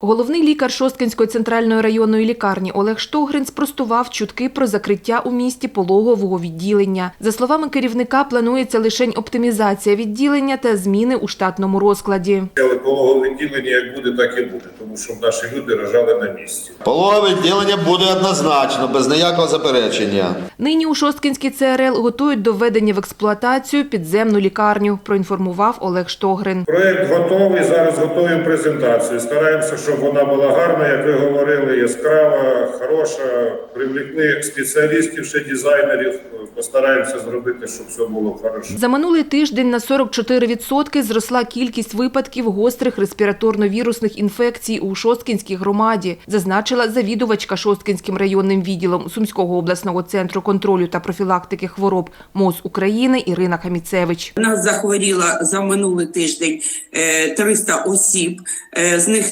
Головний лікар Шосткинської центральної районної лікарні Олег Штогрин спростував чутки про закриття у місті пологового відділення. За словами керівника, планується лише оптимізація відділення та зміни у штатному розкладі. Але пологове відділення як буде, так і буде, тому що наші люди рожали на місці. Пологове відділення буде однозначно, без ніякого заперечення. Нині у Шосткинській ЦРЛ готують до введення в експлуатацію підземну лікарню, проінформував Олег Штогрин. Проект готовий. Зараз готуємо презентацію. Стараємося, щоб вона була гарна, як ви говорили, яскрава, хороша. Привлекли спеціалістів, ще дизайнерів. Постараємося зробити, щоб все було хорошо. За минулий тиждень на 44% зросла кількість випадків гострих респіраторно-вірусних інфекцій у Шосткінській громаді, зазначила завідувачка Шосткінським районним відділом Сумського обласного центру контролю та профілактики хвороб МОЗ України Ірина Хаміцевич. У нас захворіло за минулий тиждень е, 300 осіб, е, з них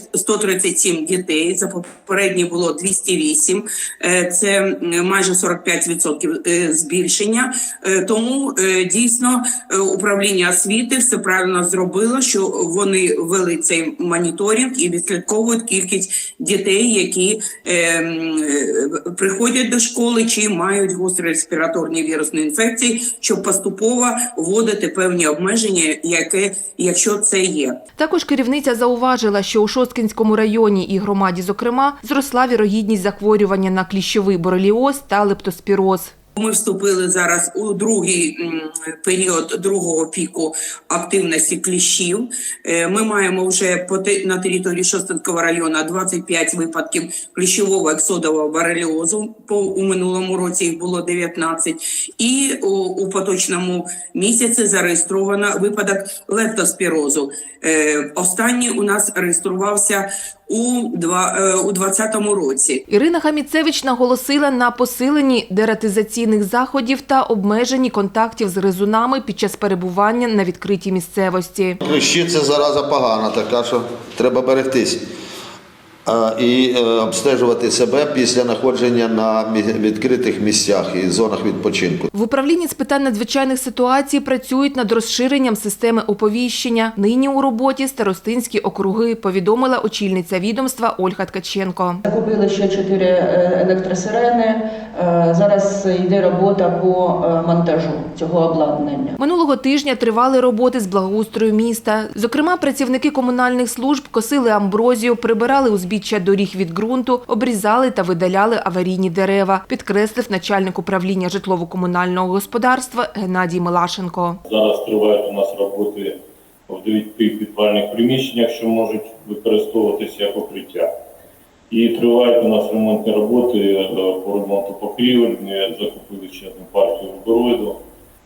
137 дітей. За попередній було 208. Е, Це майже 45% е, збільшення. Е, Тому дійсно управління освіти все правильно зробило, що вони ввели цей моніторинг і відслідковують кількість дітей, які приходять до школи чи мають гострі респіраторні вірусні інфекції, щоб поступово вводити певні обмеження, яке якщо це є. Також керівниця зауважила, що у Шосткінському районі і громаді, зокрема, зросла вірогідність захворювання на кліщовий бореліоз та лептоспіроз. Ми вступили зараз у другий період другого піку активності кліщів. Е, Ми маємо вже на території Шостинського району 25 випадків кліщового ексодового бореліозу. По у минулому році їх було 19. І у, поточному місяці зареєстровано випадок лептоспірозу. Е, Останній у нас реєструвався у два е, у 2020 році. Ірина Хаміцевич наголосила на посиленні дератизаційних заходів та обмеженні контактів з гризунами під час перебування на відкритій місцевості. Кліщі це зараза погана, така що треба берегтись. І е, обстежувати себе після знаходження на відкритих місцях і зонах відпочинку. В управлінні з питань надзвичайних ситуацій працюють над розширенням системи оповіщення. Нині у роботі старостинські округи, повідомила очільниця відомства Ольга Ткаченко. Закупили ще чотири е, електросирени. Е, Зараз йде робота по монтажу цього обладнання. Минулого тижня тривали роботи з благоустрою міста. Зокрема, працівники комунальних служб косили амброзію, прибирали узбіччя доріг від ґрунту, обрізали та видаляли аварійні дерева, підкреслив начальник управління житлово-комунального господарства Геннадій Милашенко. Зараз тривають у нас роботи в дев'яти підвальних приміщеннях, що можуть використовуватися як укриття. І тривають у нас ремонтні роботи е, по ремонту покрівель. Ми закупили ще одну партію рубероїду.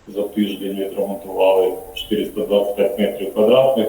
За тиждень відремонтували 425 метрів квадратних.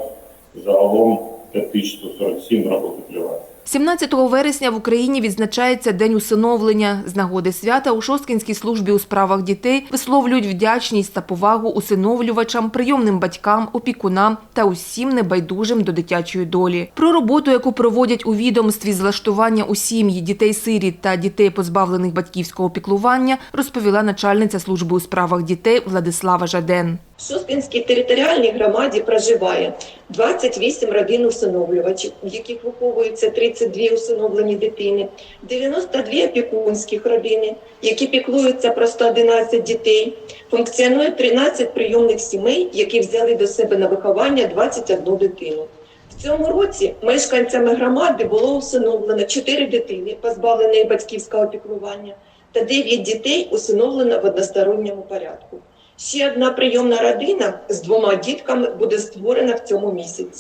Загалом 5147 роботи тривають. 17 вересня в Україні відзначається День усиновлення. З нагоди свята у Шосткінській службі у справах дітей висловлюють вдячність та повагу усиновлювачам, прийомним батькам, опікунам та усім небайдужим до дитячої долі. Про роботу, яку проводять у відомстві з влаштування у сім'ї дітей-сиріт та дітей, позбавлених батьківського піклування, розповіла начальниця служби у справах дітей Владислава Жаден. В територіальній громаді проживає 28 родин усиновлювачів, в яких виховуються 32 усиновлені дитини, 92 опікунських родини, які піклуються про 111 дітей. Функціонує 13 прийомних сімей, які взяли до себе на виховання 21 дитину. В цьому році мешканцями громади було усиновлено 4 дитини, позбавленої батьківського піклування, та 9 дітей усиновлено в односторонньому порядку. Ще одна прийомна родина з двома дітками буде створена в цьому місяці.